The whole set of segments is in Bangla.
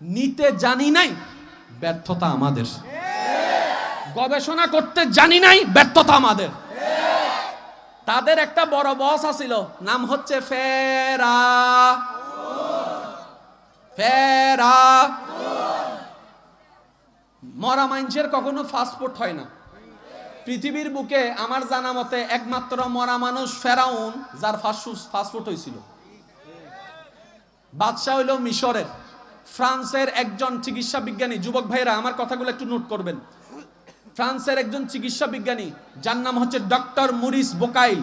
নিতে জানি নাই, ব্যর্থতা আমাদের। গবেষণা করতে জানি নাই, ব্যর্থতা আমাদের। তাদের একটা বড় বস আছিল, নাম হচ্ছে ফেরা। ফেরা। মরা মানুষের কখনো ফাস্টফুড হয় না। পৃথিবীর বুকে আমার জানা মতে একমাত্র মরা মানুষ ফেরাউন, যার ফাস্টফুড হয়েছিল বাদশাহ হইল মিশরের। ফ্রান্সের একজন চিকিৎসা বিজ্ঞানী, যুবক ভাইরা আমার কথাগুলো একটু নোট করবেন। ফ্রান্সের একজন চিকিৎসা বিজ্ঞানী, যার নাম হচ্ছে ডক্টর মুরিস বোকাইল।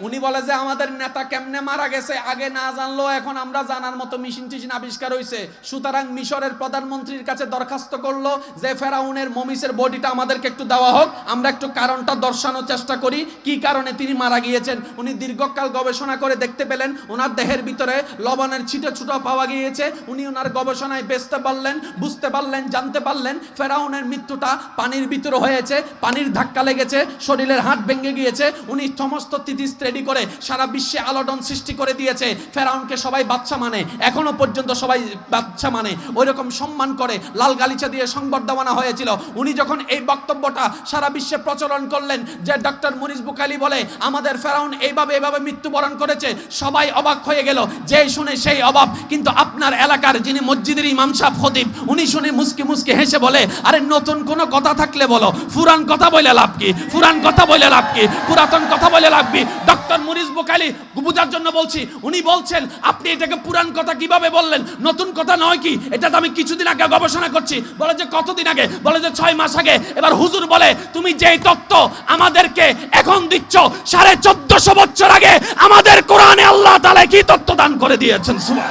উনি বলে যে আমাদের নেতা কেমনে মারা গেছে? আগে না জানলো এখন আমরা জানার মতো মেশিন টিশিন আবিষ্কার হয়েছে সুতরাং মিশরের প্রধানমন্ত্রীর কাছে দরখাস্ত করল যে, ফেরাউনের মমিসের বডিটা আমাদেরকে একটু দেওয়া হোক। আমরা একটু কারণটা দর্শানোর চেষ্টা করি। কি কারণে তিনি মারা গিয়েছেন? উনি দীর্ঘকাল গবেষণা করে দেখতে পেলেন, ওনার দেহের ভিতরে লবণের ছিটে ছুটো পাওয়া গিয়েছে। উনি ওনার গবেষণায় বেচতে পারলেন, বুঝতে পারলেন, জানতে পারলেন, ফেরাউনের মৃত্যুটা পানির ভিতরে হয়েছে, পানির ধাক্কা লেগেছে, শরীরের হাত ভেঙে গিয়েছে। উনি সমস্ত তিথিস রেডি করে সারা বিশ্বে আলোড়ন সৃষ্টি করে দিয়েছে। ফেরাউনকে সবাই বাচ্চা মানে। এখনও পর্যন্ত সবাই বাচ্চা মানে। ওই রকম সম্মান করে লাল গালিচা দিয়ে দেওয়ানো হয়েছিল। উনি যখন এই বক্তব্যটা সারা বিশ্বে প্রচলন করলেন, যে ডক্টর মরিস বুকালি বলে, আমাদের ফেরাউন এইভাবে এইভাবে মৃত্যুবরণ করেছে সবাই অবাক হয়ে গেল। যে শুনে সেই অবাক। কিন্তু আপনার এলাকার যিনি মসজিদের ইমাম সাহেব খতিব, উনি শুনে মুসকে মুসকে হেসে বলে, আরে নতুন কোনো কথা থাকলে বলো। ফুরান কথা বলে লাভ কি? ফুরান কথা বলে লাভ কি? পুরাতন কথা বলে লাভ কি? ডক্টর মরিস বোকালি বুঝার জন্য বলছি, উনি বলছেন, আপনি এটাকে পুরান কথা কীভাবে বললেন? নতুন কথা নয় কি? এটা তো আমি কিছুদিন আগে গবেষণা করছি। বলে যে কতদিন আগে? বলে যে ছয় মাস আগে। এবার হুজুর বলে, তুমি যেই তত্ত্ব আমাদেরকে এখন দিচ্ছ, সাড়ে চোদ্দশো বছর আগে আমাদের কোরআনে আল্লাহ তালা কি তত্ত্ব দান করে দিয়েছেন? সুবহান।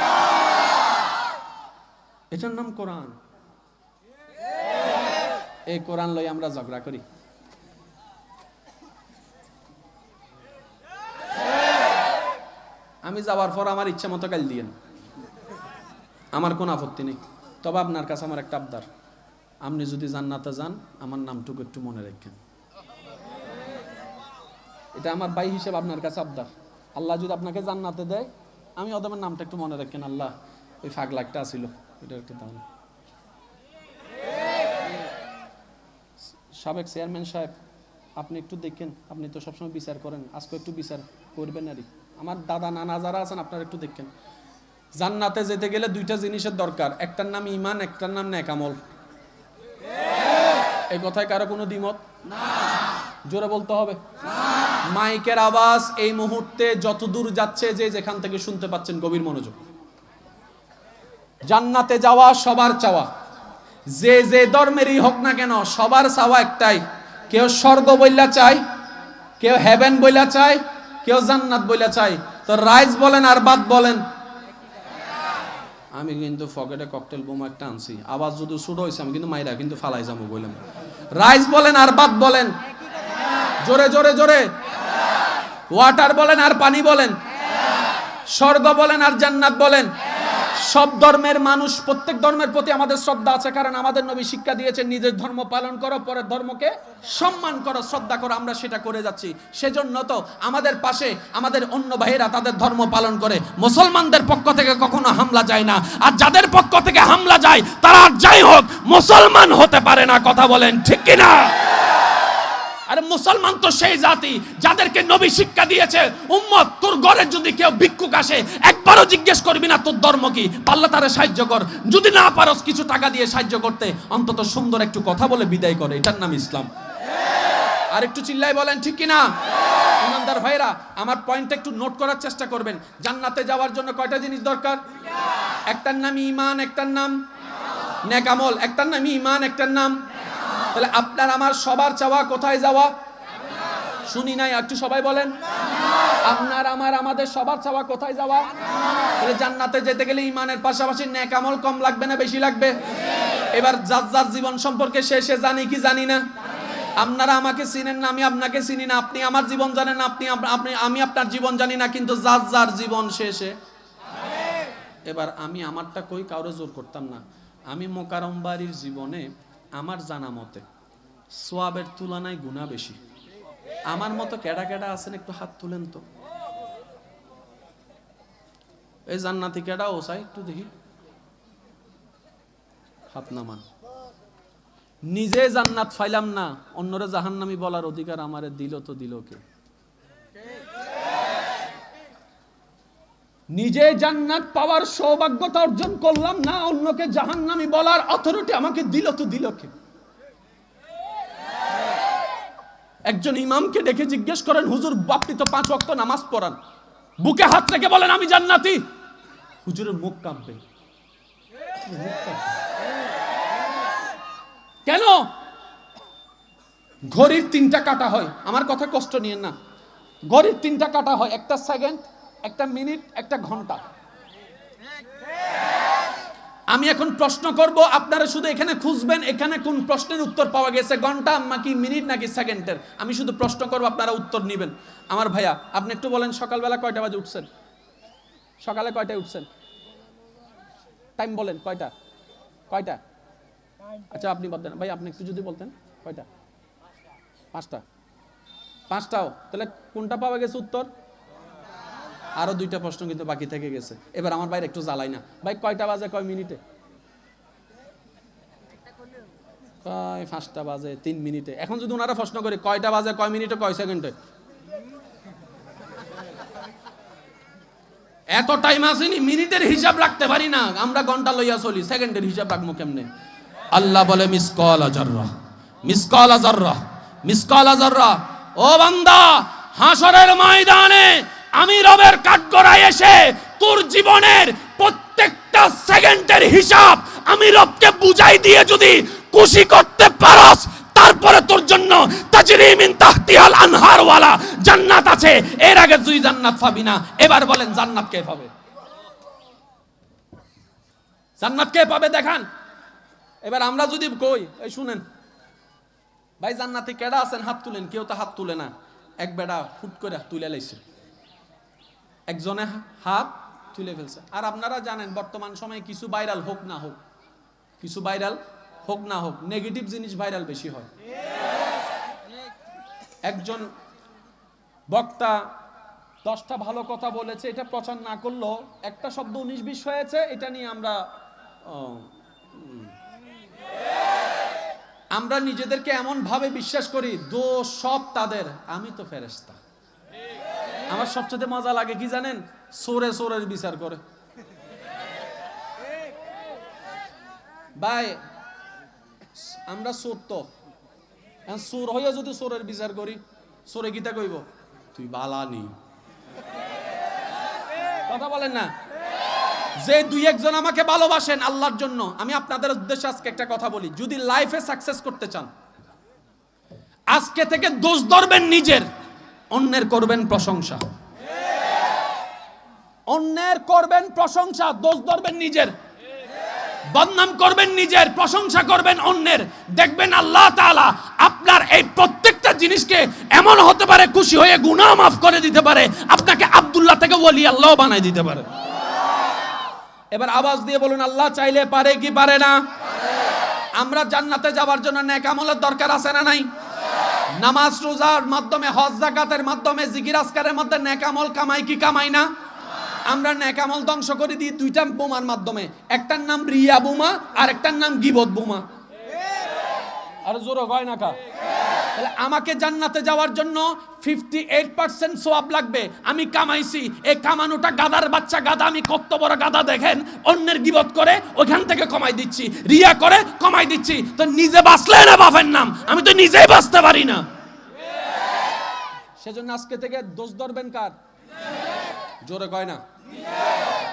এটার নাম কোরআন। এই কোরআন লই আমরা ঝগড়া করি। আমি যাওয়ার পর আমার ইচ্ছা মতো কাল দিয়েন। আমার কোনো আপত্তি নেই। তবে আপনার কাছে আমার একটা আবদার। আপনি যদি জান্নাতে যান, আমার নামটুকু একটু মনে রাখেন। এটা আমার ভাই হিসেবে আপনার কাছে আবদার। আল্লাহ যদি আপনাকে জান্নাতে দেয়, আমি ওদের নামটা একটু মনে রাখেন। আল্লাহ, ওই ফাঁক লাখটা আসিল এটা একটু দাম। সাবেক চেয়ারম্যান সাহেব, আপনি একটু দেখেন। আপনি তো সবসময় বিচার করেন। আজকে একটু বিচার। করবেন আরই আমার দাদা, নানা যারা আছেন, আপনারা একটু দেখেন। জান্নাতে যেতে গেলে দুইটা জিনিসের দরকার। একটার নাম ইমান একটার নাম নেকামল। এই কথায় কারও কোনো দ্বিমত? জোরে বলতে হবে। মাইকের আওয়াজ এই মুহূর্তে যত দূর যাচ্ছে যে যেখান থেকে শুনতে পাচ্ছেন গভীর মনোযোগ। জান্নাতে যাওয়া সবার চাওয়া। যে যে ধর্মেরই হোক না কেন, সবার চাওয়া একটাই। কেউ স্বর্গ বইলা চায়, কেউ হেভেন বইলা চায় কেউ জান্নাত বলে চাই? তো রাইজ বলেন আর বাদ বলেন। আমি কিন্তু ফকেটে ককটেল বোমা একটা আনছি। আবার যদি ছোট হয়েছে আমি কিন্তু মাইরা কিন্তু ফালাই যাব বললাম রাইস বলেন আর বাদ বলেন। জোরে জোরে জোরে। ওয়াটার বলেন আর পানি বলেন। স্বর্গ বলেন আর জান্নাত বলেন। সব ধর্মের মানুষ, প্রত্যেক ধর্মের প্রতি আমাদের শ্রদ্ধা আছে, কারণ আমাদের নবী শিক্ষা দিয়েছেন, নিজের ধর্ম পালন করো, পরের ধর্মকে সম্মান করো, শ্রদ্ধা করো, আমরা সেটা করে যাচ্ছি। সেজন্য তো আমাদের পাশে আমাদের অন্য ভাইয়েরা তাদের ধর্ম পালন করে। মুসলমানদের পক্ষ থেকে কখনো হামলা যায় না। আর যাদের পক্ষ থেকে হামলা যায়, তারা আর যাই হোক, মুসলমান হতে পারে না, কথা বলেন ঠিক কিনা? আরে মুসলমান তো সেই জাতি যাদেরকে নবী শিক্ষা দিয়েছে। উম্মত, তোর ঘরে যদি কেউ ভিক্ষুক আসে, একবারও জিজ্ঞেস করবি না তোর ধর্ম কি। পাল্লা তারে সাহায্য কর। যদি না পারস কিছু টাকা দিয়ে সাহায্য করতে, অন্তত সুন্দর একটু কথা বলে বিদায় করে। এটার নাম ইসলাম। আর একটু চিল্লাই বলেন, ঠিক কিনা? ইমানদার ভাইরা, আমার পয়েন্টটা একটু নোট করার চেষ্টা করবেন। জান্নাতে যাওয়ার জন্য কয়টা জিনিস দরকার? একটার নাম ইমান, একটার নাম নেকামল। একটার নাম ইমান, একটার নাম তাহলে আপনার আমার সবার চাওয়া কোথায় যাওয়া? শুনি নাই একটু সবাই বলেন। আপনার আমার, আমাদের সবার চাওয়া কোথায় যাওয়া? তাহলে জান্নাতে যেতে গেলে ইমানের পাশাপাশি নেকামল কম লাগবে না বেশি লাগবে? এবার যার যার জীবন সম্পর্কে সে সে জানি কি জানি না। আপনারা আমাকে চিনেন না, আমি আপনাকে চিনি না। আপনি আমার জীবন জানেন আপনি আপনি, আমি আপনার জীবন জানি না, কিন্তু যার যার জীবন শেষে এবার আমি আমারটা কই? কাউরে জোর করতাম না। আমি মোকারম বাড়ির জীবনে আমার জানা মতে, সোয়াবের তুলনায় গুণা বেশি। আমার মতো কেডা কেডা আছেন একটু হাত তুলেন তো। এই জান্নাতি কেডা ও চাই একটু দেখি। হাত নামান। নিজে জান্নাত ফাইলাম না, অন্যরা জাহান্নামি বলার অধিকার আমারে দিল তো দিল কে? নিজে জান্নাত পাওয়ার সৌভাগ্যতা অর্জন করলাম না, অন্যকে জাহান্নামি বলার অথরিটি আমাকে দিল তো দিল কে? একজন ইমামকে ডেকে জিজ্ঞেস করেন, হুজুর আপনি তো পাঁচ ওয়াক্ত নামাজ পড়ান। বুকে হাত রেখে বলেন, আমি জান্নাতি। হুজুরের মুখ কাঁপবে। কেন? ঘড়ির তিনটা কাটা হয়। আমার কথা কষ্ট নিয়েন না। ঘড়ির তিনটা কাটা হয়। একটা সেকেন্ড একটা মিনিট, একটা ঘণ্টা। আমি এখন প্রশ্ন করব, আপনারা শুধু এখানে খুঁজবেন, এখানে কোন প্রশ্নের উত্তর পাওয়া গেছে? ঘণ্টা, নাকি মিনিট, নাকি সেকেন্ডের? আমি শুধু প্রশ্ন করব, আপনারা উত্তর নেবেন। আমার ভাইয়া, আপনি একটু বলেন, সকালবেলা কয়টা বাজে উঠছেন? সকালে কয়টায় উঠছেন? টাইম বলেন, কয়টা? কয়টা? আচ্ছা আপনি বলতেন। ভাই, আপনি একটু যদি বলতেন, কয়টা? পাঁচটা। পাঁচটাও। তাহলে কোনটা পাওয়া গেছে উত্তর? আরও দুইটা প্রশ্ন কিন্তু বাকি থেকে গেছে। এবার আমার বাইরে একটু জ্বালাই না। ভাই, কয়টা বাজে? কয় মিনিটে? কয় পাঁচটা বাজে? তিন মিনিটে। এখন যদি ওনারা প্রশ্ন করি, কয়টা বাজে, কয় মিনিটে, কয় সেকেন্ডে? এত টাইম আসেনি, মিনিটের হিসাব রাখতে পারি না। আমরা ঘণ্টা লইয়া চলি, সেকেন্ডের হিসাব রাখব কেমনে? আল্লাহ বলে মিস কল আজাররা মিস কল আজাররা মিস কল আজাররা। ও বান্দা হাসরের ময়দানে আমি রবের কাঠগড়ায় এসে তোর জীবনের প্রত্যেকটা সেকেন্ডের হিসাব আমি রবকে বুঝাই দিয়ে যদি খুশি করতে পারস, তারপরে তোর জন্য তাজরিমিন তাহতিহাল আনহার ওয়ালা জান্নাত আছে। এর আগে তুই জান্নাত পাবি না, এবার বলেন জান্নাত কে পাবে? জান্নাত কে পাবে দেখান। এবার আমরা যদি কই, এই শুনেন, ভাই জান্নাতে কেডা আছেন? হাত তুলেন, কেউ তো হাত তুলে না। এক বেড়া ফুট করে তুলে লাইছে। একজনে হাত তুলে ফেলছে। আর আপনারা জানেন, বর্তমান সময়ে কিছু ভাইরাল হোক না হোক, কিছু ভাইরাল হোক না হোক নেগেটিভ জিনিস ভাইরাল বেশি হয়। একজন বক্তা দশটা ভালো কথা বলেছে, এটা প্রচার না করলেও একটা শব্দ উনিশ বিশ হয়েছে, এটা নিয়ে আমরা আমরা নিজেদেরকে এমন ভাবে বিশ্বাস করি, দোষ সব তাদের, আমি তো ফেরেস্তা আমার সবচেয়ে মজা লাগে কি জানেন? সোরে সোরের বিচার করে। ভাই, আমরা চোর তো। চোর হইয়া যদি সোরের বিচার করি, সোরে গীতা কইব? তুই বালানি। কথা বলেন না? যে দুই একজন আমাকে ভালোবাসেন আল্লাহর জন্য, আমি আপনাদের উদ্দেশ্যে আজকে একটা কথা বলি। যদি লাইফে সাকসেস করতে চান, আজকে থেকে দোষ ধরবেন নিজের। অন্যের করবেন প্রশংসা। অন্যের করবেন প্রশংসা, দোষ ধরবেন নিজের। বদনাম করবেন নিজের, প্রশংসা করবেন অন্যের। দেখবেন আল্লাহ তাআলা আপনার এই প্রত্যেকটা জিনিসকে এমন হতে পারে, খুশি হয়ে গুনাহ মাফ করে দিতে পারে, আপনাকে আব্দুল্লাহ থেকে ওলি আল্লাহ বানাই দিতে পারে। এবার আওয়াজ দিয়ে বলুন, আল্লাহ চাইলে পারে কি পারে না? আমরা জান্নাতে যাওয়ার জন্য নেক আমলের দরকার আছে না নাই? নামাজ রোজার মাধ্যমে হজ জাকাতের মাধ্যমে জিকির আসকারের মধ্যে নেকামল কামাই কি কামাই না? আমরা নেকামল ধ্বংস করে দিই দুইটা বোমার মাধ্যমে। একটার নাম রিয়া বোমা আর একটার নাম গিবত বোমা। আর জোর হয় না কা? আমাকে জান্নাতে যাওয়ার জন্য ফিফটি এইট পার্সেন্ট সোয়াব লাগবে। আমি কামাইছি এই কামানোটা গাদার বাচ্চা, গাদা আমি কত বড় গাদা দেখেন, অন্যের গিবত করে ওখান থেকে কমাই দিচ্ছি, রিয়া করে কমাই দিচ্ছি। তো নিজে বাঁচলে না বাপের নাম? আমি তো নিজেই বাঁচতে পারি না। সেজন্য আজকে থেকে দোষ ধরবেন কার? জোরে কয় না?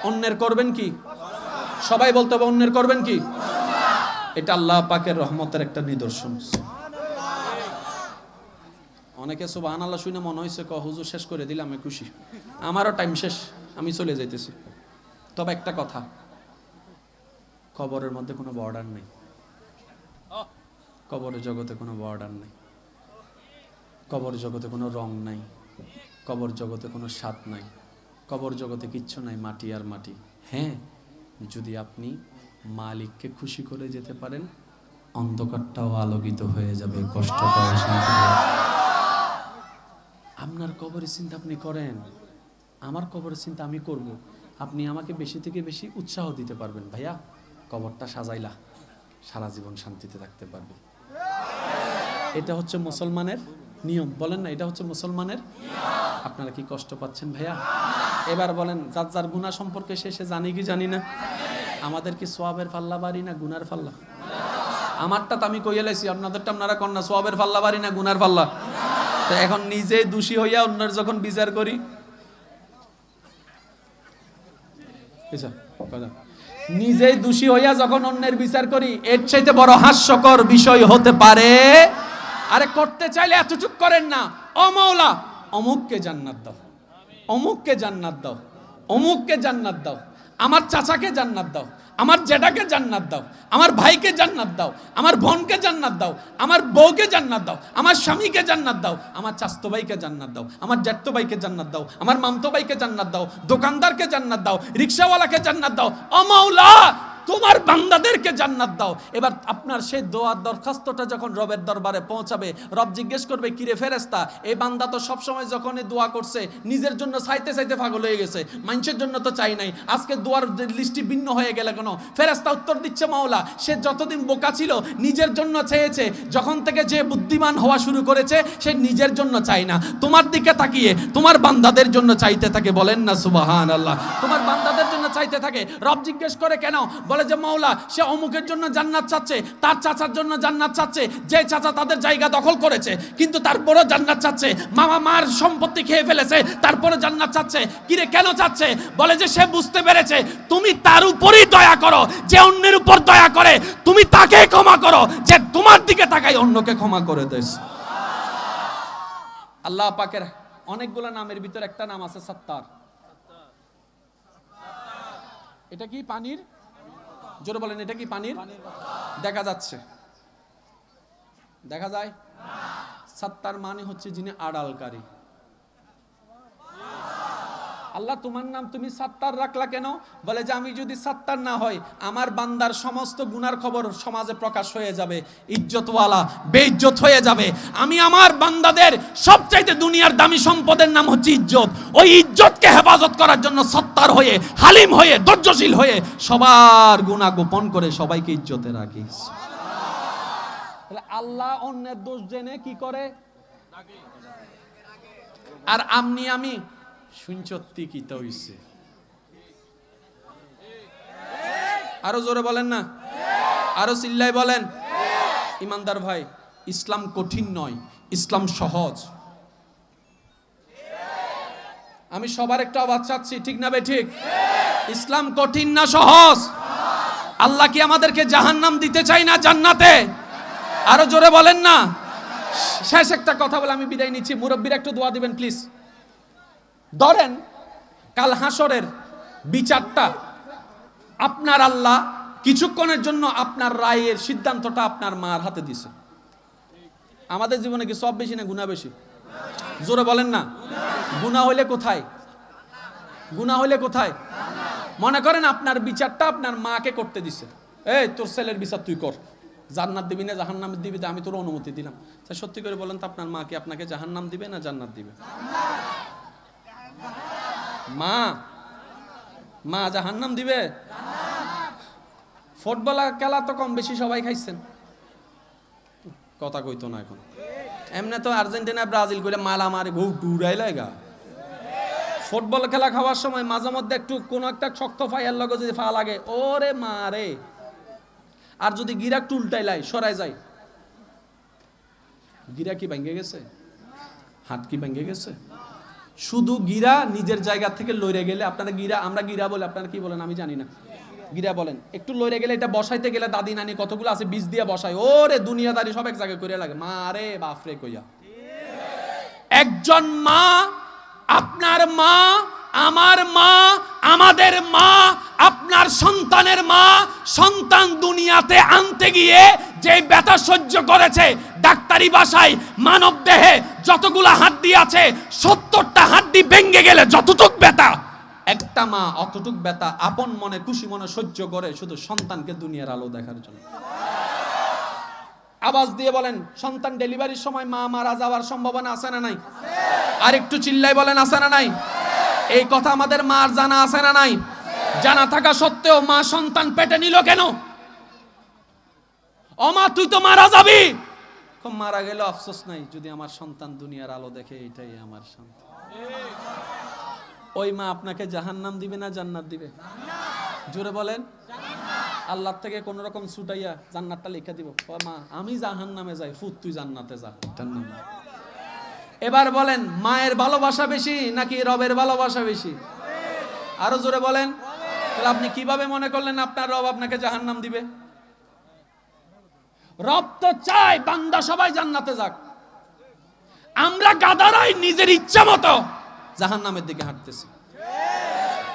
অন্যের করবেন কি? সবাই বলতে হবে অন্যের করবেন কি? এটা আল্লাহ পাকের রহমতের একটা নিদর্শন। অনেকে সুবাহান আল্লাহ শুনে মনে হয়েছে ক হুজুর শেষ করে দিলে আমি খুশি। আমারও টাইম শেষ, আমি চলে যাইতেছি। তবে একটা কথা, কবরের মধ্যে কোনো বর্ডার নেই। কবরের জগতে কোনো বর্ডার নেই। কবর জগতে কোনো রং নাই। কবর জগতে কোনো স্বাদ নাই। কবর জগতে কিচ্ছু নাই, মাটি আর মাটি। হ্যাঁ যদি আপনি মালিককে খুশি করে যেতে পারেন, অন্ধকারটাও আলোকিত হয়ে যাবে কষ্টটাও শান্তি। আপনার কবরের চিন্তা আপনি করেন। আমার কবরের চিন্তা আমি করব। আপনি আমাকে বেশি থেকে বেশি উৎসাহ দিতে পারবেন ভাইয়া। কবরটা সাজাইলা। সারা জীবন শান্তিতে থাকতে পারবে। এটা হচ্ছে মুসলমানের নিয়ম। বলেন না, এটা হচ্ছে মুসলমানের আপনারা কি কষ্ট পাচ্ছেন ভাইয়া? এবার বলেন, যার যার গুণা সম্পর্কে শেষে জানি কি জানি না? আমাদের কি সোয়াবের পাল্লা বাড়ি না গুনার ফাল্লা? আমারটা তো আমি কইয়ে আপনাদেরটা আপনারা কন্যা সোয়াবের পাল্লা বাড়ি না গুনার পাল্লা তো এখন নিজে দোষী হইয়া অন্যের যখন বিচার করি। নিজেই দোষী হইয়া যখন অন্যের বিচার করি, এর চাইতে বড় হাস্যকর বিষয় হতে পারে, আরে করতে চাইলে এতটুক করেন না। ও মৌলা, অমুককে জান্নাত দাও। অমুককে জান্নাত দাও। অমুককে জান্নাত দাও। আমার চাচাকে জান্নাত দাও। আমার জেঠাকে জান্নাত দাও, আমার ভাইকে জান্নাত দাও, আমার বোনকে জান্নাত দাও, আমার বউকে জান্নাত দাও, আমার স্বামীকে জান্নাত দাও, আমার চাস্তো ভাইকে জান্নাত দাও, আমার জ্যাঠতো ভাইকে জান্নাত দাও, আমার মামতো ভাইকে জান্নাত দাও, দোকানদারকে জান্নাত দাও, রিক্সাওয়ালাকে জান্নাত দাও। অমাউলা তোমার বান্দাদেরকে জান্নাত দাও। এবার আপনার সেই দোয়ার দরখাস্তটা যখন রবের দরবারে পৌঁছাবে, রব জিজ্ঞেস করবে, কিরে ফেরেস্তা এই বান্দা তো সবসময় যখনই দোয়া করছে, নিজের জন্য চাইতে চাইতে পাগল হয়ে গেছে, মানুষের জন্য তো চাই নাই। আজকে দোয়ার লিস্টটি ভিন্ন হয়ে গেলে কেন? ফেরেস্তা উত্তর দিচ্ছে, মাওলা, সে যতদিন বোকা ছিল, নিজের জন্য চেয়েছে। যখন থেকে যে বুদ্ধিমান হওয়া শুরু করেছে, সে নিজের জন্য চায় না। তোমার দিকে তাকিয়ে তোমার বান্দাদের জন্য চাইতে থাকে। বলেন না সুবাহান আল্লাহ তোমার বান্দাদের চাইতে থাকে। রব জিজ্ঞেস করে, কেন? বলে যে, মাওলা, সে অমুকের জন্য জান্নাত চাচ্ছে, তার চাচার জন্য জান্নাত চাচ্ছে, যে চাচা তাদের জায়গা দখল করেছে, কিন্তু তারপরে জান্নাত চাচ্ছে। মামা মার সম্পত্তি খেয়ে ফেলেছে তারপরে জান্নাত চাচ্ছে। কিরে, কেন চাচ্ছে? বলে যে, সে বুঝতে পেরেছে, তুমি তার উপরই দয়া করো, যে অন্যের উপর দয়া করে, তুমি তাকে ক্ষমা করো, যে তোমার দিকে তাকাই অন্যকে ক্ষমা করে দেস আল্লাহ পাকের অনেকগুলো নামের ভিতর একটা নাম আছে সত্তার। এটা কি পানির? জোরে বলেন, এটা কি পানির? দেখা যাচ্ছে। দেখা যায়? সত্তার মানে হচ্ছে যিনি আড়ালকারী। আল্লাহ তোমার নাম তুমি সাত্তার রাখলা কেন? বলে যে আমি যদি সাত্তার না হই, আমার বান্দার সমস্ত গুনার খবর সমাজে প্রকাশ হয়ে যাবে, ইজ্জতওয়ালা, বেইজ্জত হয়ে যাবে। আমি আমার বান্দাদের সবচাইতে দুনিয়ার দামি সম্পদের নাম হচ্ছে ইজ্জত। ওই ইজ্জতকে হেফাজত করার জন্য সত্তার হয়ে, হালিম হয়ে, ধৈর্যশীল হয়ে সবার গুণা গোপন করে সবাইকে ইজ্জতে তাহলে আল্লাহ অন্যের দোষ জেনে কি করে? আর আমনি আমি শুনছত্তি কি তো হইছে। আরও জোরে বলেন না? আরও চিল্লাই বলেন। ইমানদার ভাই, ইসলাম কঠিন নয়, ইসলাম সহজ। আমি সবার একটা আওয়াজ চাচ্ছি, ঠিক না ঠিক? ইসলাম কঠিন না সহজ? আল্লাহ কি আমাদেরকে জাহান্নাম দিতে চাই না জান্নাতে? আরও জোরে বলেন না? শেষ একটা কথা বলে আমি বিদায় নিচ্ছি। মুরব্বীর একটু দোয়া দিবেন, প্লিজ। ধরেন, কাল হাসরের বিচারটা আপনার আল্লাহ কিছুক্ষণের জন্য আপনার রায়ের সিদ্ধান্তটা আপনার মার হাতে দিছে। আমাদের জীবনে কি সব বেশি না গুণা বেশি? জোরে বলেন না। গুণা হইলে কোথায়? গুণা হইলে কোথায়? মনে করেন আপনার বিচারটা আপনার মাকে করতে দিছে। এই, তোর ছেলের বিচার তুই কর। জান্নাত দিবি না, জাহান্নাম দিবি আমি তোর অনুমতি দিলাম। সত্যি করে বলেন তো আপনার মা কি আপনাকে জাহান্নাম দিবে না জান্নাত দিবে? মা মা জাহান্নাম দিবে? ফুটবল খেলা তো কম বেশি সবাই খাইছেন। কথা কইতো না এখন। এমনি তো আর্জেন্টিনা, ব্রাজিল করে মালা মারে ঘু ডুরাই লাগা ফুটবল খেলা খাওয়ার সময় মাঝে মধ্যে একটু কোন একটা শক্ত ফাইয়ার লগে যদি ফা লাগে, ওরে মারে আর যদি গিরা একটু উল্টাই লাই সরাই যায়। গিরা কি ভেঙে গেছে? হাত কি ভেঙে গেছে? শুধু গিরা নিজের জায়গা থেকে লইরে গেলে, আপনারা গিরা, আমরা গিরা বলে আপনারা কি বলেন? আমি জানি না। গিরা বলেন, একটু লইরে গেলে এটা বসাইতে গেলে দাদি নানি কতগুলো আছে, বীজ দিয়ে বসায়। ওরে দুনিয়াদারি সব এক জায়গায় করে লাগে। মা রে বাপরে কইয়া। একজন মা, আপনার মা, আমার মা, আমাদের মা, আপনার সন্তানের মা, সন্তান দুনিয়াতে আনতে গিয়ে যে ব্যথা সহ্য করেছে ডাক্তারি ভাষায় মানব দেহে যতগুলো হাড্ডি আছে, সত্তরটা হাড্ডি ভেঙে গেলে যতটুক ব্যথা। একটা মা অতটুক ব্যথা আপন মনে, খুশি মনে সহ্য করে শুধু সন্তানকে দুনিয়ার আলো দেখার জন্য। আওয়াজ দিয়ে বলেন, সন্তান ডেলিভারির সময় মা মারা যাওয়ার সম্ভাবনা আছে না নাই? আর একটু চিল্লাই বলেন, আছে না নাই? এই কথা আমাদের মার জানা আছে না নাই? জানা থাকা সত্ত্বেও মা সন্তান পেটে নিল কেন? অমা, তুই তো মারা যাবি! মারা গেলে আফসোস নাই যদি আমার সন্তান দুনিয়ার আলো দেখে, এটাই আমার সন্তান। ওই মা আপনাকে জাহান্নাম দিবে না জান্নাত দিবে? জোরে বলেন। আল্লাহ থেকে কোন রকম ছুটাইয়া জান্নাতটা লিখে দিব। মা, আমি জাহান নামে যাই, ফুত, তুই জান্নাতে যা। নাম। না। এবার বলেন, মায়ের ভালোবাসা বেশি নাকি রবের ভালোবাসা বেশি? আরও জোরে বলেন। তাহলে আপনি কীভাবে মনে করলেন আপনার রব আপনাকে জাহান্নাম দিবে? রব তো চায়, বান্দা সবাই জান্নাতে যাক। আমরা গাদারাই নিজের ইচ্ছা মতো জাহান্নামের দিকে হাঁটতেছি।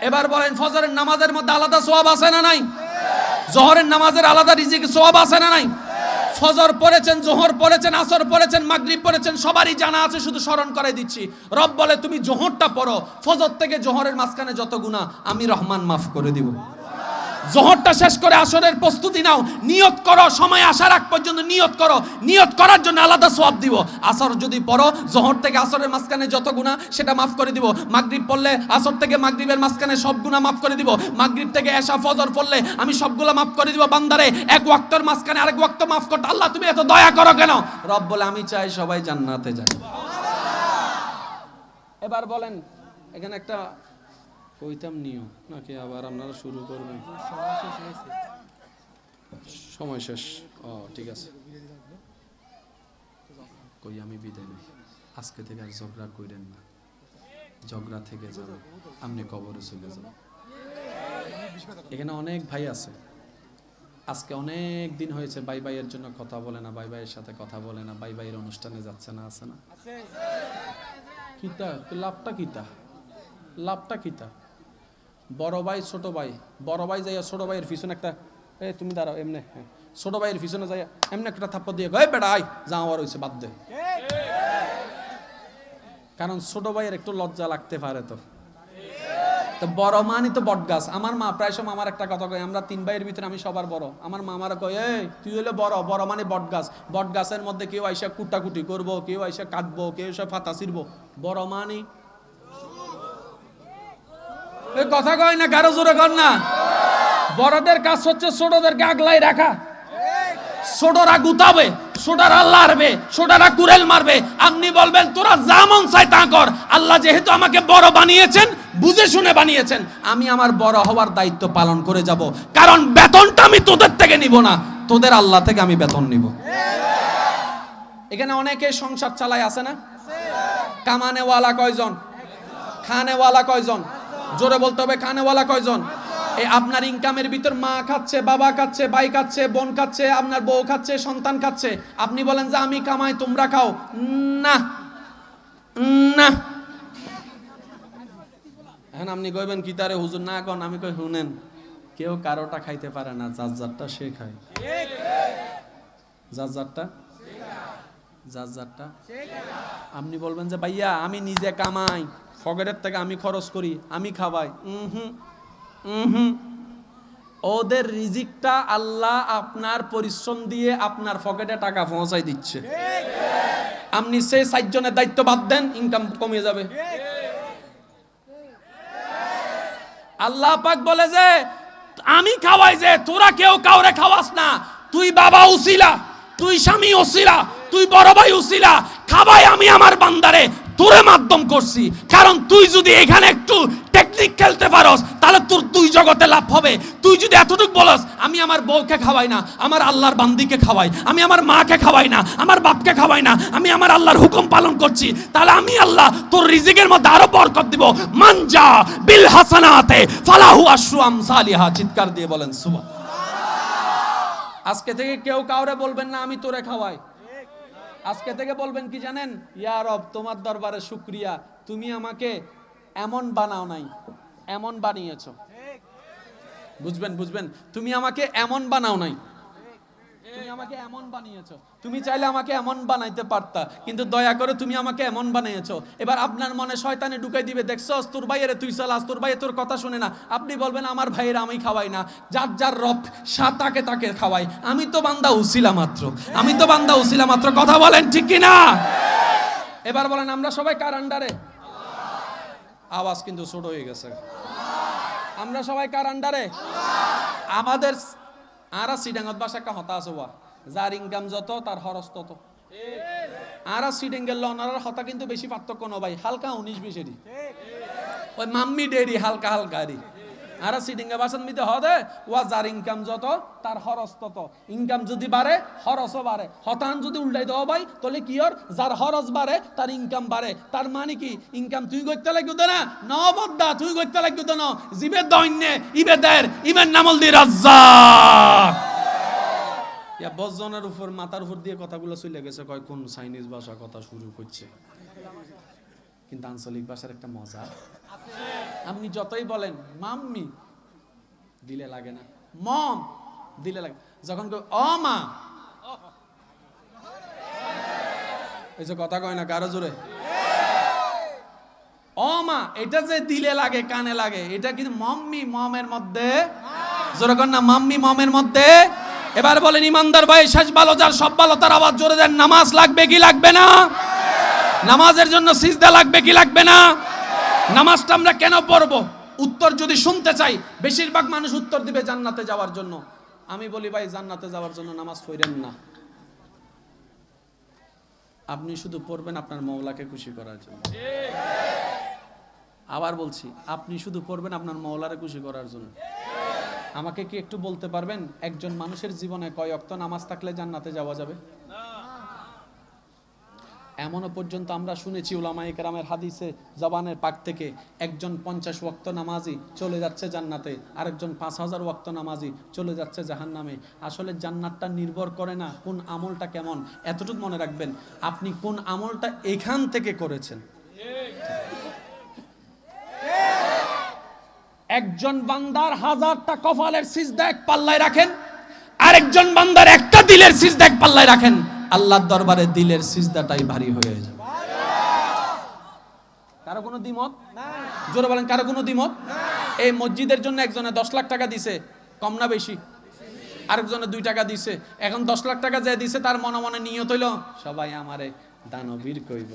এবার বলেন, ফজরের নামাজের মধ্যে আলাদা সোয়াব আছে না নাই? জোহরের নামাজের আলাদা রিজিক সোয়াব আছে না নাই? ফজর পড়েছেন, জোহর পড়েছেন, আসর পড়েছেন, মাগরিব পড়েছেন, সবারই জানা আছে, শুধু স্মরণ করে দিচ্ছি। রব বলে, তুমি জোহরটা পড়ো, ফজর থেকে জোহরের মাঝখানে যত গুণা আমি রহমান মাফ করে দিব। জোহরটা শেষ করে আসরের প্রস্তুতি নাও। নিয়ত করো, সময় আসার আগ পর্যন্ত নিয়ত করো। নিয়ত করার জন্য আলাদা সওয়াব দিব। আসর যদি পড়ো, জোহর থেকে আসরের মাঝখানে যত গুণা সেটা মাফ করে দিব। মাগরিব পড়লে আসর থেকে মাগরিবের মাঝখানে সব গুণা মাফ করে দিব। মাগরিব থেকে এশা, ফজর পড়লে আমি সবগুলো মাফ করে দিব বান্দারে। এক ওয়াক্তর মাঝখানে আরেক ওয়াক্ত মাফ করতে আল্লাহ তুমি এত দয়া করো কেন? রব বলে আমি চাই সবাই জান্নাতে যায় এবার বলেন, এখানে একটা কইতাম নিও নাকি আবার আপনারা শুরু করবেন? সময় শেষ। ও, ঠিক আছে। কই, আমি বিদায় নেই। আজকে থেকে আর ঝগড়া কইরেন না। ঝগড়া থেকে যাবে আপনি কবরে চলে যাবেন এখানে অনেক ভাই আছে। আজকে অনেক দিন হয়েছে বাই বাইয়ের জন্য কথা বলে না, বাই বাইয়ের সাথে কথা বলে না, বাই বাইয়ের অনুষ্ঠানে যাচ্ছে না, আছে না? কিতা? লাভটা কিতা? লাভটা কিতা? বড় ভাই, ছোট ভাই। বড় ভাই যাইয়া ছোট ভাইয়ের পিছনে একটা এ, তুমি দাঁড়াও, এমনে হ্যাঁ। ছোট ভাইয়ের পিছনে যাইয়া এমনি একটা থাপ্পড় দিয়ে গয় বেড়া আয়, যা আমার হয়েছে বাদ দে। কারণ ছোট ভাইয়ের একটু লজ্জা লাগতে পারে তো। তো বড় মানি তো বট গাছ আমার মা, প্রায় সময় আমার একটা কথা কয়, আমরা তিন ভাইয়ের ভিতরে আমি সবার বড়। আমার মা আমার কয় এই তুই হলে বড় বড় মানে বট গাছ বট গাছের মধ্যে কেউ আইসা কুটাকুটি করব, কেউ আইসা কাটবো, কেউ এসে ফাতা ছিড়বো। বড় মানি কথা কয় না কারও জোরে কর না। বড়দের কাজ হচ্ছে ছোটদেরকে আগলাই রাখা। ছোটরা গুতাবে, ছোটরা লারবে, ছোটরা কুরেল মারবে। আপনি বলবেন, তোরা যা মন চাই তা কর। আল্লাহ যেহেতু আমাকে বড় বানিয়েছেন, বুঝে শুনে বানিয়েছেন, আমি আমার বড় হওয়ার দায়িত্ব পালন করে যাব। কারণ বেতনটা আমি তোদের থেকে নিব না, তোদের আল্লাহ থেকে আমি বেতন নিব। এখানে অনেকে সংসার চালায়, আছে না? কামানেওয়ালা কয়জন? খানেওয়ালা কয়জন? জোরে বলতে হবে খানেওয়ালা কয়জন? এই আপনার ইনকামের ভিতর মা খাচ্ছে, বাবা খাচ্ছে, ভাই খাচ্ছে, বোন খাচ্ছে, আপনার বউ খাচ্ছে, সন্তান খাচ্ছে। আপনি বলেন যে, আমি কামাই, তোমরা খাও। না। না। এখন আপনি কইবেন, কি তারে হুজুর? না কন, আমি কই, শুনেন, কেউ কারোটা খাইতে পারে না, যার যারটা সে খায়। যার যারটা? যার যারটা? আপনি বলবেন যে, ভাইয়া, আমি নিজে কামাই। ফগেটের থেকে আমি খরচ করি, আমি খাওয়াই। হুম হুম ওদের রিজিকটা আল্লাহ আপনার পরিশ্রম দিয়ে আপনার পকেটে টাকা পৌঁছাই দিচ্ছে। আপনি সেই সাতজনের দায়িত্ব বাদ দেন ইনকাম কমে যাবে। আল্লাহ পাক বলে যে, আমি খাওয়াই যে, তোরা কেউ কাউরে খাওয়াস না। তুই বাবা উসিলা, তুই স্বামী উসিলা, তুই বড় ভাই উসিলা খাবাই আমি আমার বান্দারে। তোরে মাধ্যম করছি। কারণ তুই যদি এখানে একটু টেকনিক খেলতে পারস, তাহলে তোর তুই জগতে লাভ হবে। তুই যদি এতটুকু বলস, আমি আমার বউকে খাওয়াই না, আমার আল্লাহর বান্দিকে খাওয়াই, আমি আমার মাকে খাওয়াই না, আমার বাপকে খাওয়াই না, আমি আমার আল্লাহর হুকুম পালন করছি, তাহলে আমি আল্লাহ তোর রিজিকের মধ্যে আরও বরকত দিব। মানজা বিল হাসানাতে, ফালাহু আশরু আমসালিহা, চিৎকার দিয়ে বলেন সুবহান আজকে থেকে কেউ কাউরে বলবেন না, আমি তোরে খাওয়াই। আজকে থেকে বলবেন কি জানেন? ইয়া রব, তোমার দরবারে শুক্রিয়া। তুমি আমাকে এমন বানাও নাই, এমন বানিয়েছ। বুঝবেন বুঝবেন? তুমি আমাকে এমন বানাও নাই। তুমি আমাকে এমন বানিয়েছো। তুমি চাইলে আমাকে এমন বানাইতে পারতা, কিন্তু দয়া করে তুমি আমাকে এমন বানিয়েছো। এবার আপনার মনে শয়তানে ঢুকাই দিবে, দেখছ? তোর ভাইয়ের তুই চালাস তোর ভাইয়ের তোর কথা শুনে না। আপনি বলবেন, আমার ভাইয়ের আমি খাওয়াই না। যার যার রব, সা তাকে তাকে খাওয়াই। আমি তো বান্দা উসিলা মাত্র। আমি তো বান্দা উসিলা মাত্র। কথা বলেন ঠিক কি না এবার বলেন, আমরা সবাই কার আন্ডারে? আওয়াজ কিন্তু ছোট হয়ে গেছে। আমরা সবাই কার আন্ডারে? আমাদের আরা সিডাঙ্গত বাসা একটা হতা আছে ওয়া। যার ইনকাম যত, তার খরচ তত। আর সিটিং গেল ওনার হতা কিন্তু বেশি পার্থক্য ন ভাই হালকা উনিশ বিশেরই ওই মাম্মি ডেরি হালকা হালকা আর এ বাসন মিতে হদে ওয়া যার ইনকাম যত, তার খরচ তত। ইনকাম যদি বাড়ে, খরচও বাড়ে। হতান যদি উল্টাই দেওয়া ভাই, তাহলে কি ওর? যার খরচ বাড়ে, তার ইনকাম বাড়ে। তার মানে কি? ইনকাম তুই করতে লাগবে না? নবদ্দা তুই করতে লাগবে না? জিবে দৈন্যে ইবে দের, ইবের নামল দি রাজ্জাক। ইয়া বজনের উপর, মাথার উপর দিয়ে কথাগুলো চলে গেছে, কয়, কোন চাইনিজ ভাষা কথা শুরু করছে? কিন্তু আঞ্চলিক ভাষার একটা মজা। আপনি যতই বলেন, মাম্মি, দিলে লাগে না। মম, দিলে লাগে। যখন অ, মা, এই যে কথা কয় না কারও জোরে? অ, মা, এটা যে দিলে লাগে, কানে লাগে, এটা কিন্তু মম্মি, মমের মধ্যে। জোরে কর না, মাম্মি, মমের মধ্যে। এবার বলেন, ইমানদার ভাই, শেষ ভালো যার সব ভালো তার আবার জোরে দেন, নামাজ লাগবে কি লাগবে না? নামাজের জন্য সিজদা লাগবে কি লাগবে না? নামাজটা আমরা কেন পড়ব? উত্তর যদি শুনতে চাই, বেশিরভাগ মানুষ উত্তর দিবে জান্নাতে যাওয়ার জন্য। আমি বলি, ভাই, জান্নাতে যাওয়ার জন্য নামাজ পড়েন না। আপনি শুধু পড়বেন আপনার মৌলাকে খুশি করার জন্য। আবার বলছি, আপনি শুধু পড়বেন আপনার মৌলারে খুশি করার জন্য। আমাকে কি একটু বলতে পারবেন? একজন মানুষের জীবনে কয় অক্ত নামাজ থাকলে জান্নাতে যাওয়া যাবে? এমনও পর্যন্ত আমরা শুনেছি উলামায়ে কেরামের হাদিসে জবানের পাক থেকে একজন পঞ্চাশ ওয়াক্ত নামাজি চলে যাচ্ছে জান্নাতে, আরেকজন পাঁচ হাজার ওয়াক্ত নামাজি চলে যাচ্ছে জাহান্নামে। আসলে জান্নাতটা নির্ভর করে না কোন আমলটা কেমন। এতটুকু মনে রাখবেন, আপনি কোন আমলটা এখান থেকে করেছেন। একজন বান্দার হাজারটা কপালের সিজদা এক পাল্লায় রাখেন, আরেকজন বান্দার একটা দিলের সিজদা এক পাল্লায় রাখেন। আল্লাহর দরবারে দিলের সিজদাটাই ভারী হয়ে যায়। কারও কোনো দ্বিমত? জোরে বলেন, কারও কোনো দ্বিমত? এই মসজিদের জন্য একজনে দশ লাখ টাকা দিছে, কম না বেশি? আরেকজনে দুই টাকা দিছে, এখন দশ লাখ টাকা যে দিছে, তার মনে মনে নিয়ত হইল, সবাই আমারে দানবীর কইব।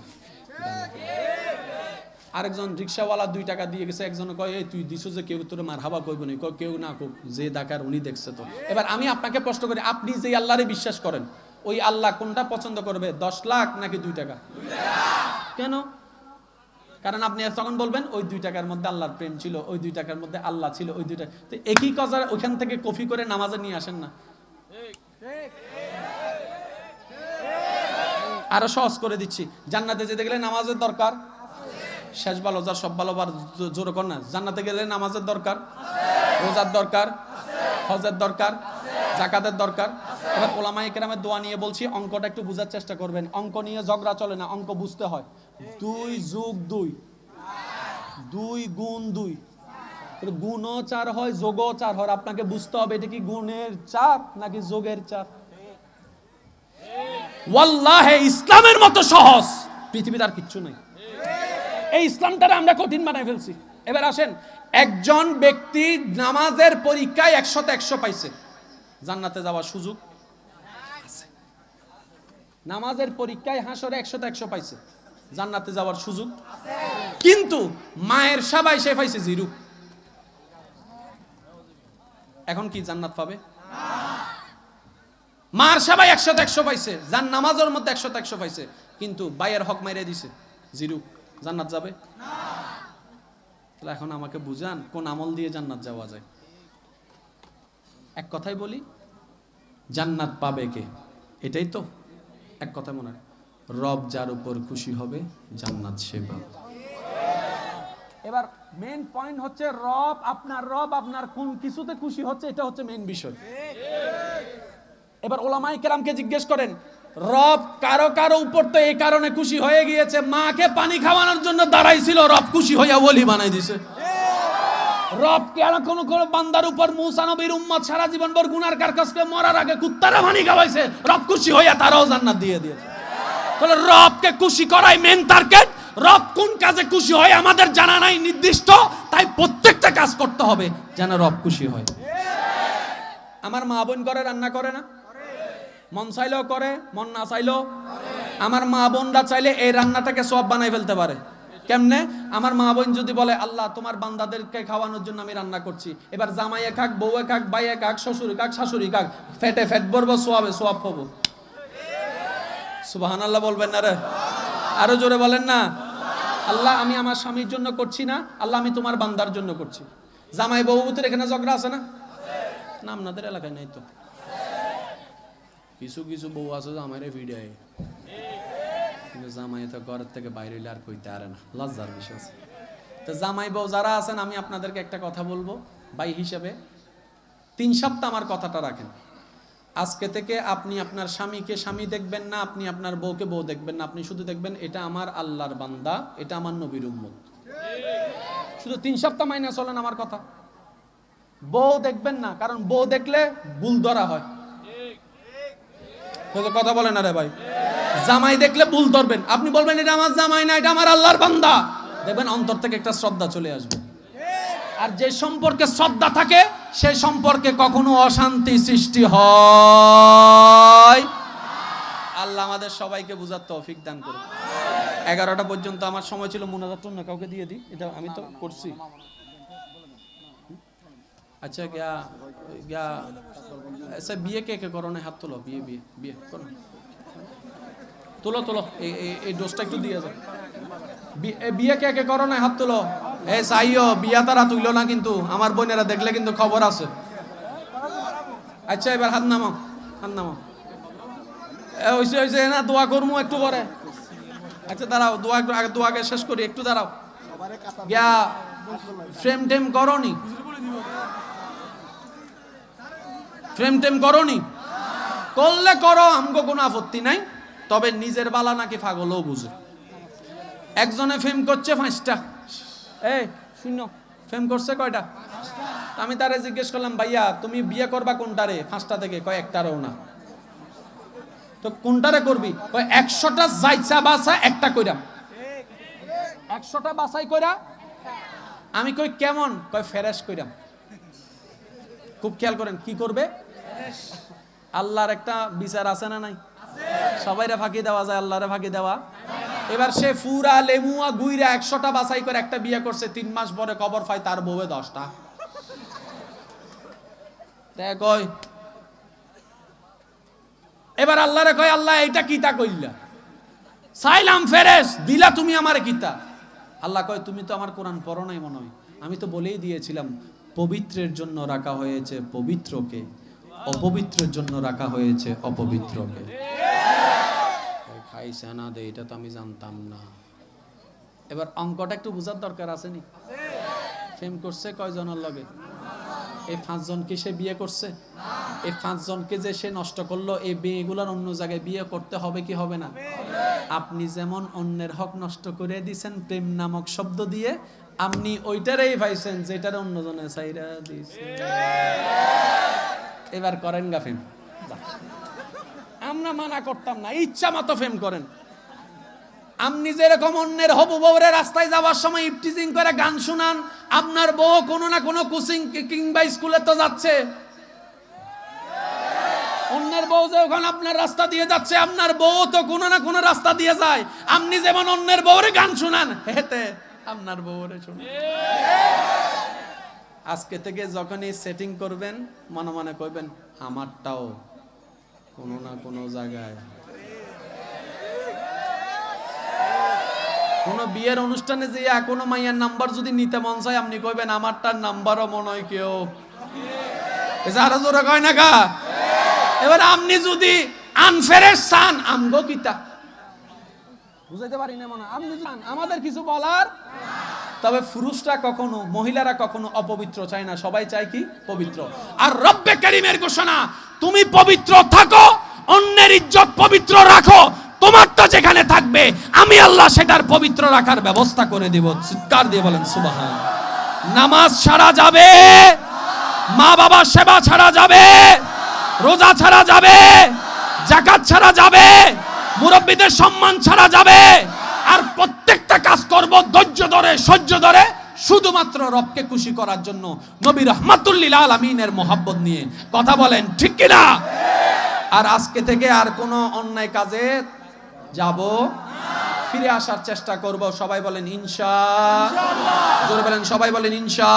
আরেকজন রিক্সাওয়ালা দুই টাকা দিয়ে গেছে, একজন কয়, এই তুই দিছো যে কেউ, তোর মার হাবা কইব নি। কেউ না কোক যে ডাকার উনি দেখছে তো। এবার আমি আপনাকে প্রশ্ন করি, আপনি যে আল্লাহরে বিশ্বাস করেন ওই আল্লাহ কোনটা পছন্দ করবে? দশ লাখ নাকি দুই টাকা? কেন? কারণ আপনি তখন বলবেন, ওই দুই টাকার মধ্যে আল্লাহর প্রেম ছিল, ওই দুই টাকার মধ্যে আল্লাহ ছিল, ওই দুইটা তো একই কথা ওইখান থেকে কফি করে নামাজে নিয়ে আসেন না? আরও সহজ করে দিচ্ছি। জান্নাতে যেতে গেলে নামাজের দরকার? শেষ ভালো যার সব ভালো বার জোরে কর না। জান্নাতে গেলে নামাজের দরকার? রোজার দরকার? হজের দরকার? জাকাতের দরকার। এবার ওলামাই কেরামের দোয়া নিয়ে বলছি, অঙ্কটা একটু বোঝার চেষ্টা করবেন। অঙ্ক নিয়ে ঝগড়া চলে না, অঙ্ক বুঝতে হয়। দুই যোগ দুই। দুই গুণ দুই। গুণও চার হয়, যোগও চার হয়। আপনাকে বুঝতে হবে, এটা কি গুণের চার নাকি যোগের চার? ওয়াল্লাহে, ইসলামের মতো সহজ। পৃথিবীর আর কিচ্ছু নাই। এই ইসলামটারে আমরা কঠিন বানাই ফেলছি। এবার আসেন, একজন ব্যক্তি নামাজের পরীক্ষায় একশোতে একশো পাইছে। জান্নাতে যাওয়ার সুযোগ নামাজের পরীক্ষায় হাসরে একশোতে একশো পাইছে। জান্নাতে যাওয়ার সুযোগ কিন্তু মায়ের সবাই সে পাইছে জিরু। এখন কি জান্নাত পাবে? মার সবাই একশোতে একশো পাইছে। যার নামাজের মধ্যে একশোতে একশো পাইছে। কিন্তু বাইয়ের হক মাইরে দিছে। জিরু। জান্নাত যাবে? তাহলে এখন আমাকে বুঝান কোন আমল দিয়ে জান্নাত যাওয়া যায়। এক কথাই বলি, জান্নাত পাবে কে? এটাই তো এক কথায় মনে রব যার উপর খুশি হবে, জান্নাত সে পাবে। এবার মেন পয়েন্ট হচ্ছে রব আপনার রব আপনার কোন কিছুতে খুশি হচ্ছে, এটা হচ্ছে মেন বিষয়। এবার ওলামাই কেরামকে জিজ্ঞেস করেন, রব কারও কারও উপর তো এই কারণে খুশি হয়ে গিয়েছে, মাকে পানি খাওয়ানোর জন্য দাঁড়াইছিল, রব খুশি হইয়া ওলি বানাই দিছে। রব কেন কোন কোন বান্দার উপর মুসা নবীর উম্মত সারা জীবন ভর গুনার কারকাসকে মরার আগে কুত্তারা পানি খাওয়াইছে রব খুশি হইয়া তারাও জান্নাত দিয়ে দিয়েছে। তাহলে রবকে খুশি করাই মেন টার্গেট রব কোন কাজে খুশি হয় আমাদের জানা নাই, নির্দিষ্ট, তাই প্রত্যেকটা কাজ করতে হবে যেন রব খুশি হয়। আমার মা বোন করে রান্না করে না? মন চাইলেও করে, মন না চাইলেও। আমার মা বোনরা চাইলে এই রান্নাটাকে সব বানাই ফেলতে পারে। কেমনে? আমার মা বোন যদি বলে, আল্লাহ, তোমার বান্দাদেরকে খাওয়ানোর জন্য আমি রান্না করছি। এবার জামাইয়ে খাক, বউয়ে খাক বাইয়ে খাক, শ্বশুরি খাক, শাশুড়ি খাক, ফেটে ফেট ভরবো, সোয়াবে সোয়াব হব। সুবাহান আল্লাহ বলবেন না রে। আরও জোরে বলেন না। আল্লাহ, আমি আমার স্বামীর জন্য করছি না, আল্লাহ, আমি তোমার বান্দার জন্য করছি। জামাই বউ বুতের এখানে ঝগড়া আছে না? না, আপনাদের এলাকায় নাই তো। কিছু কিছু বউ আছে জামাইরে ভিডিওয়ে কিন্তু জামাই তো ঘরের থেকে বাইরে আর কইতে আরে না, লজ্জার বিষয় আছে। তো জামাই বউ যারা আছেন, আমি আপনাদেরকে একটা কথা বলব, ভাই হিসাবে। তিন সপ্তাহ আমার কথাটা রাখেন। আজকে থেকে আপনি আপনার স্বামীকে স্বামী দেখবেন না, আপনি আপনার বউকে বউ দেখবেন না, আপনি শুধু দেখবেন এটা আমার আল্লাহর বান্দা, এটা আমার নবীর উম্মত। শুধু তিন সপ্তাহ মাইনে চলেন আমার কথা। বউ দেখবেন না, কারণ বউ দেখলে ভুল ধরা হয়। কথা বলেন না রে ভাই। জামাই দেখলে ভুল ধরবেন। আপনি বলবেন, এটা আমার জামাই না, এটা আমার আল্লাহর বান্দা। দেখবেন অন্তর থেকে একটা শ্রদ্ধা চলে আসবে। আর যে সম্পর্কে শ্রদ্ধা থাকে, সে সম্পর্কে কখনো অশান্তি সৃষ্টি হয়। আল্লাহ আমাদের সবাইকে বুঝার তৌফিক দান করুন। এগারোটা পর্যন্ত আমার সময় ছিল, মোনাজাত না, কাউকে দিয়ে দিই? এটা আমি তো করছি। আচ্ছা গিয়া গিয়া আচ্ছা বিয়ে কে কে না হাত তোলো, বিয়ে বিয়ে বিয়ে, করো। তোলো তোলো। এই- ডোজটা একটু দিয়ে যাও বিয়ে কে কে করো না হাত তোলো। এ চাইও বিয়া তারা তুইলো না কিন্তু। আমার বোনেরা দেখলে কিন্তু খবর আছে। আচ্ছা এবার হাত নামাও হাত নামাও। হইছে হইছে না দোয়া করমু একটু পরে। আচ্ছা দাঁড়াও, দোয়া আগে দোয়া আগে শেষ করি, একটু দাঁড়াও। গিয়া ফ্রেম টেম করনি? ফ্রেম টেম করনি? করলে করো, আমগো কোনো আপত্তি নাই। তবে নিজের বালা নাকি পাগলও বুঝে। একজনে ফেম করছে পাঁচটা। এই, শূন্য। ফেম করছে কয়টা? আমি তারে জিজ্ঞেস করলাম, ভাইয়া, তুমি বিয়ে করবা কোনটারে? পাঁচটা থেকে। কয়, একটারেও না। তো কোনটারে করবি? কয়, একশোটা যাইছা বাসা একটা কইরাম একশোটা বাসাই কইরা? আমি কই, কেমন? কয়, ফেরেশ কইরাম খুব খেয়াল করেন, কি করবে? আল্লাহর একটা বিচার আছে না নাই? সবাইরে ফাঁকি দেওয়া যায়, আল্লাহরে ফাঁকি দেওয়া। এবার সে ফুরা লেমুয়া গুইরা একশোটা বাছাই করে একটা বিয়ে করছে, তিন মাস পরে কবর পায় তার বউয়ে দশটা। এবার আল্লাহরে কয়, আল্লাহ এটা কিতা কইলা? চাইলাম ফেরেস, দিলা তুমি আমারে কিতা? আল্লাহ কয়, তুমি তো আমার কোরআন পড়ো নাই মনে হয়। আমি তো বলেই দিয়েছিলাম, পবিত্রের জন্য রাখা হয়েছে পবিত্রকে, অপবিত্রের জন্য রাখা হয়েছে অপবিত্রকে। এই না দে এটা তো আমি জানতাম না। এবার অঙ্কটা একটু বোঝার দরকার আছে নি? ফেম করছে কয়জনের লগে? এই পাঁচজনকে সে বিয়ে করছে? এই পাঁচজনকে যে সে নষ্ট করল এই বিয়েগুলোর অন্য জায়গায় বিয়ে করতে হবে কি হবে না? আপনি যেমন অন্যের হক নষ্ট করে দিছেন প্রেম নামক শব্দ দিয়ে আপনি ওইটারেই পাইছেন যেটার অন্যজনে চাইরা দিছে। এবার করেন গা ফেম যা। আমরা মানা করতাম না, ইচ্ছা মতো ফেম করেন। আপনি যেরকম অন্যের হবু বউরে রাস্তায় যাওয়ার সময় ইফটিজিং করে গান শুনান, আপনার বউ কোনো না কোনো কোচিং কিংবা স্কুলে তো যাচ্ছে। অন্যের বউ যখন আপনার রাস্তা দিয়ে যাচ্ছে, আপনার বউ তো কোনো না কোনো রাস্তা দিয়ে যায়। আপনি যেমন অন্যের বউরে গান শুনান, হেতে আপনার বউরে আজকে থেকে যখনই সেটিং করবেন, মনে মনে কইবেন, আমারটাও কোনো না কোনো জায়গায়। কোন বিয়ের অনুষ্ঠানে যে কোনো মাইয়ার নাম্বার যদি নিতে মন চায়, আপনি কইবেন, আমারটার নাম্বারও মনে হয় কেউ। জোরে কয় না এবার আপনি যদি আনফেরের চান, আমগো কিতা? বুঝাইতে পারি না মনে আপনি আমাদের কিছু বলার? তবে পুরুষরা কখনো, মহিলারা কখনো অপবিত্র চায় না। সবাই চায় কি? পবিত্র। আর রব্বে কারিমের ঘোষণা তুমি পবিত্র থাকো, অন্যের ইজ্জত পবিত্র রাখো তোমারটা যেখানে থাকবে, আমি আল্লাহ সেটার পবিত্র রাখার ব্যবস্থা করে দিব। চিৎকার দিয়ে বলেন সুবাহান নামাজ ছাড়া যাবে মা বাবার সেবা ছাড়া যাবে, রোজা ছাড়া যাবে জাকাত ছাড়া যাবে, মুরব্বীদের সম্মান ছাড়া যাবে, আর প্রত্যেকটা কাজ করব ধৈর্য ধরে, সহ্য ধরে শুধুমাত্র রবকে খুশি করার জন্য নবী রহমাতুল্লিল আলমিনের মোহাব্বত নিয়ে কথা বলেন, ঠিক কিনা? আর আজকে থেকে আর কোনো অন্যায় কাজে যাব ফিরে আসার চেষ্টা করব, সবাই বলেন ইনশা জোরে বলেন, সবাই বলেন ইনশা